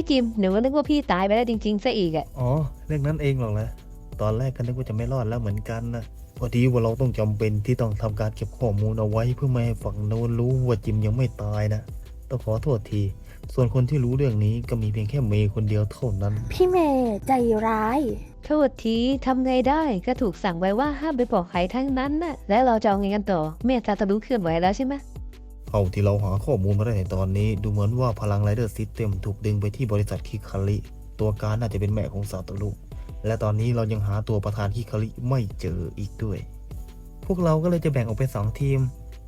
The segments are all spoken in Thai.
พี่จิมหนูก็นึกว่าพี่ตายไปแล้วจริงๆซะอีกอะอ๋อ เรื่องนั้นเองหรอกนะ ตอนแรกก็นึกว่าจะไม่รอดแล้วเหมือนกันนะ พอดีว่าเราต้องจำเป็นที่ต้องทำการเก็บข้อมูลเอาไว้เพื่อไม่ให้ฝั่งโน้นรู้ว่าจิมยังไม่ตายนะ ต้องขอโทษที ส่วนคนที่รู้เรื่องนี้ก็มีเพียงแค่เมย์คนเดียวเท่านั้น พี่เมย์ใจร้าย โทษทีทำไงได้ก็ถูกสั่งไว้ว่าห้ามไปบอกใครทั้งนั้นน่ะ แล้วเราจะเอาไงกันต่อเมธาตารู้เคลื่อนไหวแล้วใช่ไหม เท่าที่เราหาข้อมูลมาได้ในตอนนี้ ดูเหมือนว่าพลังไรเดอร์ซิสเต็มถูกดึงไปที่บริษัทคิคาริ ตัวการน่าจะเป็นแม่ของซาโตรุและตอนนี้เรายังหาตัวประธานคิคาริไม่เจออีกด้วย พวกเราก็เลยจะแบ่งออกเป็นสองทีม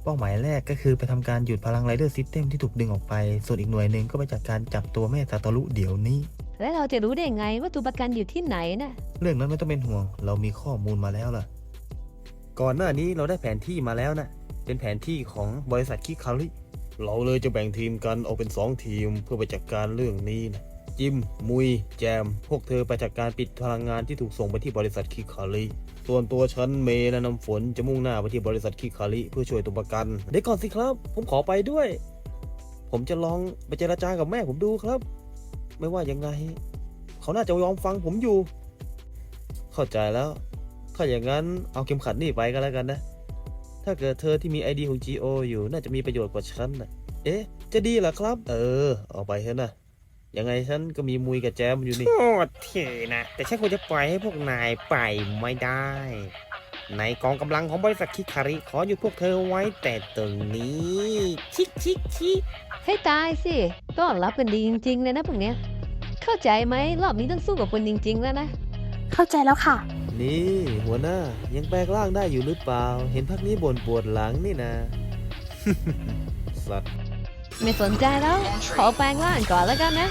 เป้าหมายแรกก็คือไปทำการหยุดพลังไรเดอร์ซิสเต็มที่ถูกดึงออกไป ส่วนอีกหน่วยหนึ่งก็ไปจัดการจับตัวแม่ซาโตรุเดี๋ยวนี้ แล้วเราจะรู้ได้ไงว่าตัวประกันอยู่ที่ไหนน่ะเรื่องนั้นไม่ต้องเป็นห่วง เรามีข้อมูลมาแล้วล่ะ ก่อนหน้านี้เราได้แผนที่มาแล้วนะ เป็นแผนที่ของบริษัทคิคาริเราเลยจะแบ่งทีมกันออกเป็น 2 ทีมเพื่อไปจัดการเรื่องนี้นะจิม มุย แจม พวกเธอไปจัดการปิดพลังงานที่ถูกส่งไปที่บริษัทคิคาริส่วนตัวฉันเมและน้ำฝนจะมุ่งหน้าไปที่บริษัทคิคาริเพื่อช่วยตัวประกันเดี๋ยวก่อนสิครับ ผมขอไปด้วย ผมจะลองไปเจราจากับแม่ผมดูครับ ไม่ว่ายังไง เขาน่าจะยอมฟังผมอยู่ เข้าใจแล้ว ถ้าอย่างนั้นเอาเข็มขัดนี่ไปก็แล้วกันนะ ถ้าเกิดเธอที่มีไอดีของ GO อยู่น่าจะมีประโยชน์กว่าฉันนะเอ๊ะ จะดีเหรอครับ เออเอาไปเถอะนะ ยังไงฉันก็มีมุยกับแจมอยู่นี่ โทษทีนะ แต่ฉันควรจะปล่อยให้พวกนายไปไม่ได้ ในกองกำลังของบริษัทคิคาริขอหยุดพวกเธอไว้แต่ตรงนี้ ชิกชิกชิกให้ตายสิต้อนรับกันดีจริงๆเลยนะพวกเนี้ย เข้าใจไหมรอบนี้ต้องสู้กับคนจริง ๆ แล้วนะ เข้าใจแล้วค่ะ นี่หัวหน้ายังแปลงร่างได้อยู่หรือเปล่า เห็นพักนี้บ่นปวดหลังนี่นะ สัตว์ไม่สนใจแล้ว ขอแปลงร่างก่อนแล้วกันนะ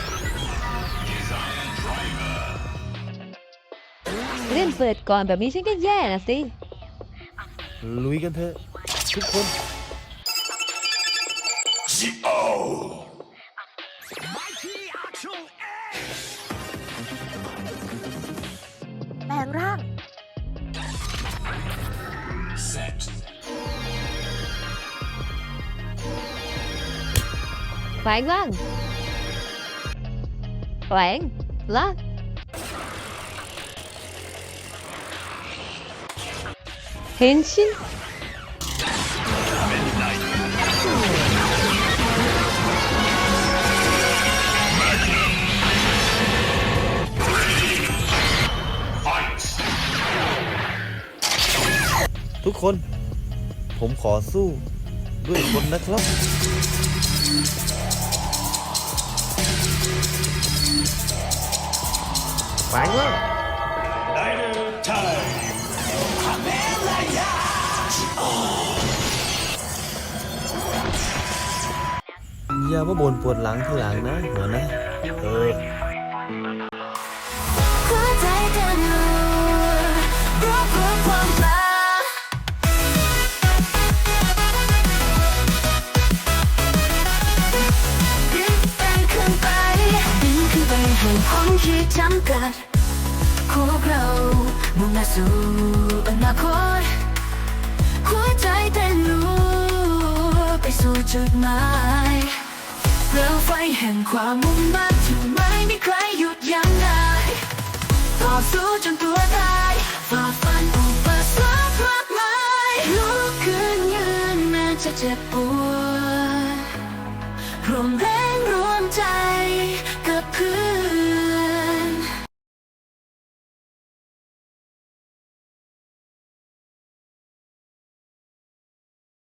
เล่นเปิดก่อนแบบนี้ฉันก็แย่นะสิ ลุยกันเถอะ ทุกคนแแปลงร่า ทุกคน ผมขอสู้ด้วยคนนะครับไปว่าอย่ามาบ่นปวดหลังทีหลังนะหัวหนะ เออ พ้นขีดจำกัดพวกเรามุ่งหน้าสู่อนาคตหัวใจเต้นรัวไปสู่จุดหมายเปลวไฟแห่งความมุ่งมั่นที่ไม่มีใครหยุดยั้งได้ต่อสู้จนตัวตายฝ่าฟันอุปสรรคมากมายลุกขึ้นยืนแม้จะเจ็บปวดรวมแรง